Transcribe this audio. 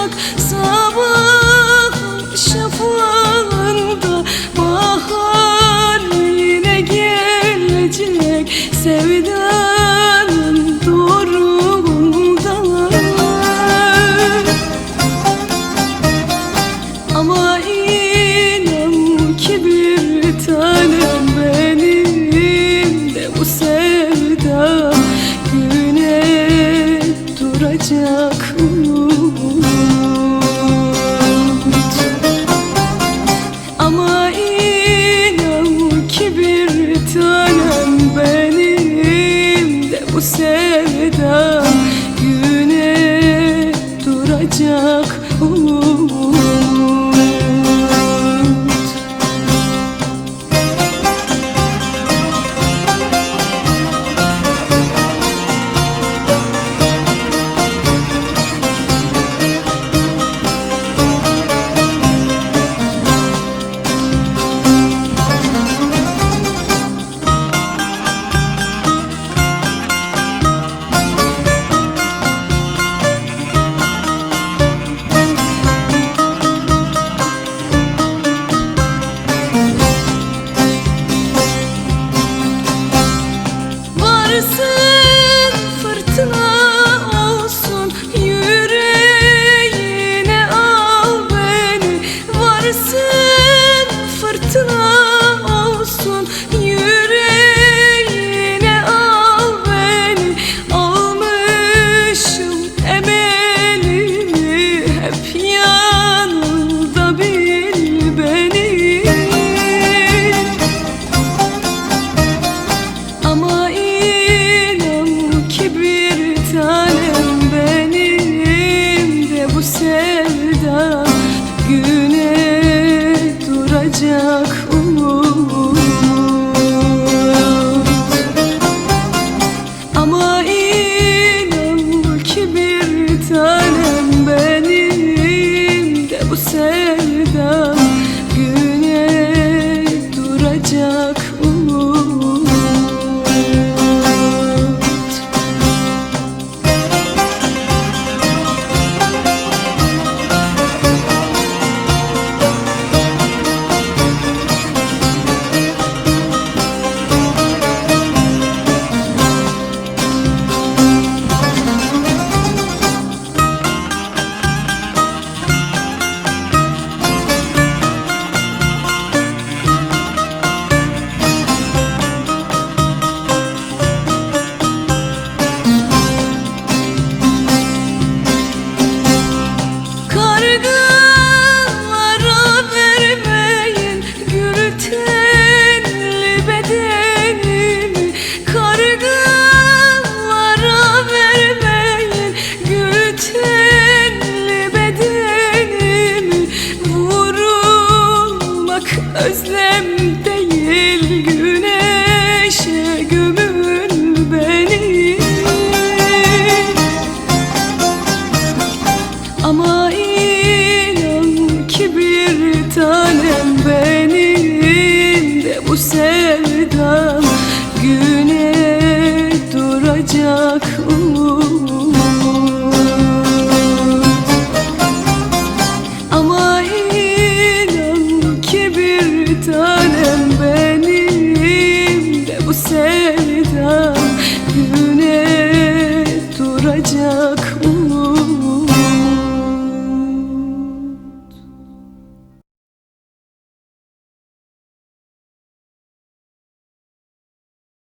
duracak sabah şafağında bahar yine gelecek. Sevdanın doğrunda ama inan ki bir tanem benim de bu sevda güne duracak bir Varsın fırtına olsun yüreğine al beni. Almışım emelimi hep yanında bil beni. Ama inan ki bir tanem benim de bu sevda bir tanem benim de bu sevdam güne duracak